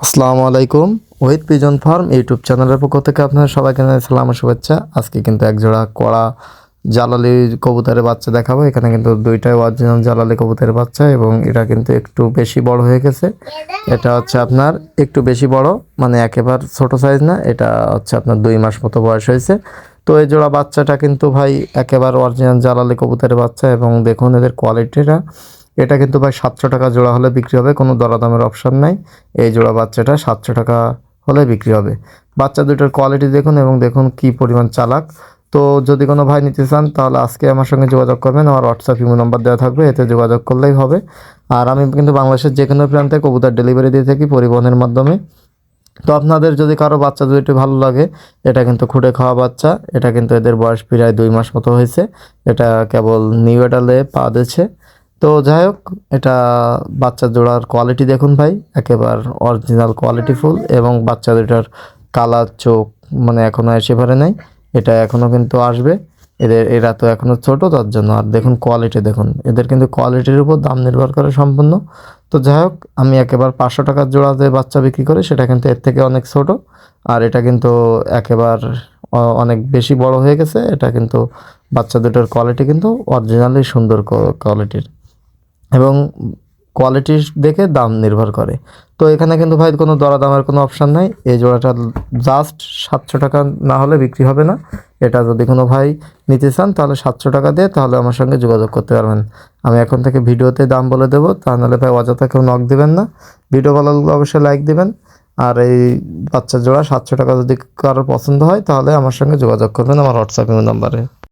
আসসালামু আলাইকুম Ohid pigeon farm YouTube চ্যানেলের পক্ষ থেকে আপনাদের সবাইকে সালাম শুভেচ্ছা। আজকে কিন্তু এক জোড়া কড়া জালালি কবুতরের বাচ্চা দেখাবো। এখানে কিন্তু দুইটাই অরিজিনাল জালালি কবুতরের বাচ্চা এবং এটা কিন্তু একটু বেশি বড় হয়ে গেছে। এটা হচ্ছে আপনার একটু বেশি বড় মানে একেবারে ছোট সাইজ না, এটা হচ্ছে আপনার দুই মাস মতো বয়স হয়েছে। তো এই জোড়া বাচ্চাটা কিন্তু ভাই একেবারে অরিজিনাল জালালি কবুতরের বাচ্চা এবং দেখুন এদের কোয়ালিটিটা এটা কিন্তু ভাই সাতশো টাকা জোড়া হলে বিক্রি হবে, কোনো দরাদামের অপশন নাই। এই জোড়া বাচ্চাটা সাতশো টাকা হলে বিক্রি হবে। বাচ্চা দুটোর কোয়ালিটি দেখুন এবং দেখুন কি পরিমাণ চালাক। তো যদি কোনো ভাই নিতে চান, তাহলে আজকে আমার সঙ্গে যোগাযোগ করবেন। আমার হোয়াটসঅ্যাপ ইমো নাম্বার দেওয়া থাকবে, এতে যোগাযোগ করলেই হবে। আর আমি কিন্তু বাংলাদেশের যে কোনো প্রান্তে কবুতর ডেলিভারি দিয়ে থাকি পরিবহনের মাধ্যমে। তো আপনাদের যদি কারও বাচ্চা দুইটি ভালো লাগে, এটা কিন্তু খুঁটে খাওয়া বাচ্চা। এটা কিন্তু এদের বয়স প্রায় দুই মাস মতো হয়েছে। এটা কেবল নিউ এডালে পা দিয়েছে। তো যাই হোক এটা বাচ্চা জোড়ার কোয়ালিটি দেখুন ভাই, একেবারে অরিজিনাল কোয়ালিটি ফুল এবং বাচ্চা দুটার কালার চোখ মানে এখনও এসে পারে নাই, এটা এখনও কিন্তু আসবে। এদের, এরা তো এখনও ছোট, তার জন্য আর দেখুন কোয়ালিটি দেখুন, এদের কিন্তু কোয়ালিটির উপর দাম নির্ভর করে সম্পূর্ণ। তো যাই হোক আমি একেবারে পাঁচশো টাকার জোড়া যে বাচ্চা বিক্রি করি, সেটা কিন্তু এর থেকে অনেক ছোট আর এটা কিন্তু একেবার অনেক বেশি বড় হয়ে গেছে, এটা কিন্তু বাচ্চা দুটোর কোয়ালিটি কিন্তু অরিজিনালি সুন্দর কোয়ালিটির এবং কোয়ালিটি দেখে দাম নির্ভর করে। তো এখানে কিন্তু ভাই কোনো দরাদামের কোনো অপশান নাই। এই জোড়াটা জাস্ট সাতশো টাকা না হলে বিক্রি হবে না। এটা যদি কোনো ভাই নিতে চান, তাহলে সাতশো টাকা দিয়ে তাহলে আমার সঙ্গে যোগাযোগ করতে পারবেন। আমি এখন থেকে ভিডিওতে দাম বলে দেবো। তা নাহলে ভাই অযথা কেউ নক দেবেন না। ভিডিও ভালো লাগলে অবশ্যই লাইক দেবেন। আর এই বাচ্চা জোড়া সাতশো টাকা যদি কারোর পছন্দ হয়, তাহলে আমার সঙ্গে যোগাযোগ করবেন আমার হোয়াটসঅ্যাপ নাম্বারে